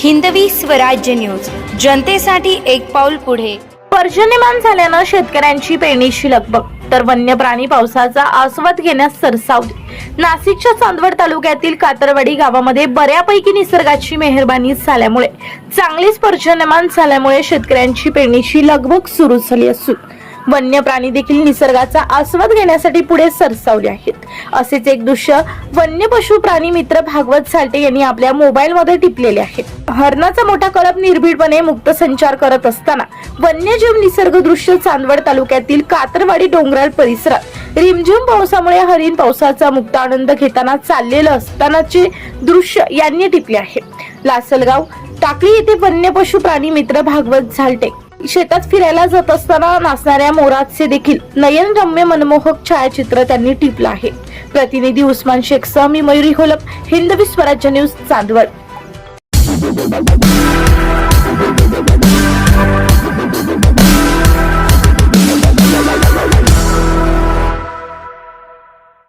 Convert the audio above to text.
Hindavi Swarajya news. जनतेसाठी एक पाऊल पुढे. पर्जन्यमान झाल्यानं शेतकऱ्यांची पेरणीची लगबग तर वन्य प्राणी पावसाचा आस्वाद घेण्यास सरसावली. नाशिकच्या चांदवड तालुक्यातील कातरवाडी गावामध्ये बऱ्यापैकी निसर्गाची मेहरबानी झाल्यामुळे चांगलीच पर्जन्यमान झाल्यामुळे शेतकऱ्यांची पेरणीची लगबग सुरू झाली असून वन्य प्राणी देखील निसर्गाचा आस्वाद घेण्यासाठी पुढे सरसावले आहेत. असेच एक दृश्य वन्य पशु प्राणी मित्र भागवत साल्टे यांनी आपल्या मोबाईलमध्ये टिपलेले आहे. हरणाचा मोठा कळप निर्भीडपणे मुक्त संचार करत असताना वन्यजीव निसर्ग दृश्य चांदवड तालुक्यातील कातरवाडी डोंगराळ परिसरात रिमझिम पावसामुळे हरिण पावसाचा मुक्त आनंद घेताना चाललेलं असतानाचे दृश्य यांनी टिपले आहे. लासलगाव टाकळी येथे वन्य पशु प्राणी मित्र भागवत झालटे शेतात फिरायला जात असताना नाचणाऱ्या मोराचे देखील नयनरम्य मनमोहक छायाचित्र त्यांनी टिपलं आहे. प्रतिनिधी उस्मान शेख समी मी मयुरी होलप हिंदवी स्वराज्य न्यूज चांदवड.